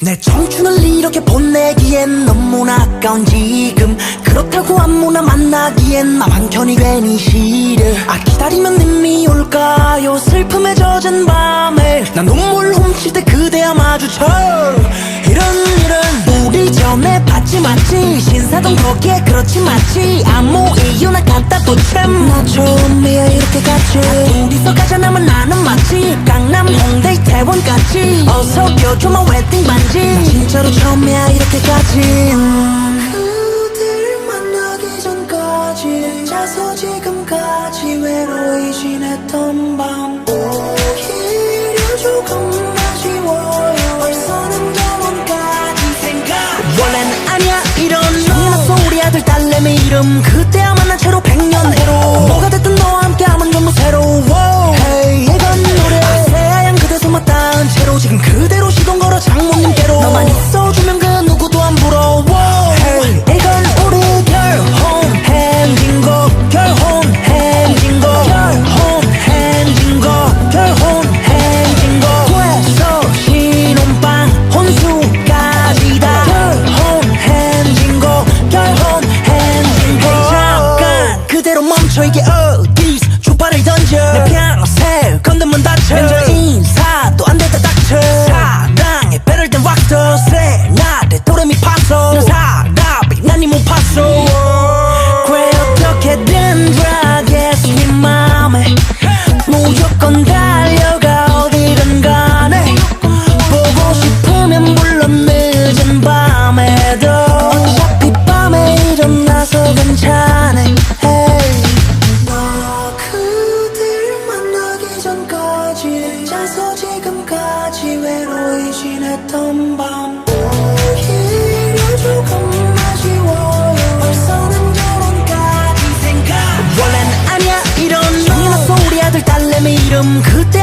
내 청춘을 이렇게 보내기엔 너무나 아까운 지금. 그렇다고 아무나 만나기엔 맘 한켠이 괜히 싫어 아 기다리면 님이 올까요? 슬픔에 젖은 밤에 난 눈물 훔칠 때 그대와 마주쳐. 이런 일은 우리 전에 봤지 맞지? 신사동 거기에 그렇지 맞지? 아무 이유나 갖다 도참나 처음이야 이렇게 같 이태원까지 어서 껴줘마 웨딩 반지. 나 진짜로 처음이야 이렇게까지. 음. 그댈 만나기 전까지 자서 지금까지 외로이 지냈던 밤. 오히려 조금 아쉬워요. 벌써는 영원까지 생각. 원래는 아니야 이런. 너 우리 아들 딸내미 이름. 그때 그대로 멈춰 이게 어 지금까지 외로이 지냈던 밤. 오히려 조금 아쉬워요. 벌써는 결혼까지 생각. 원래는 아니야 이런 너 우리 아들 딸내미 이름. 그때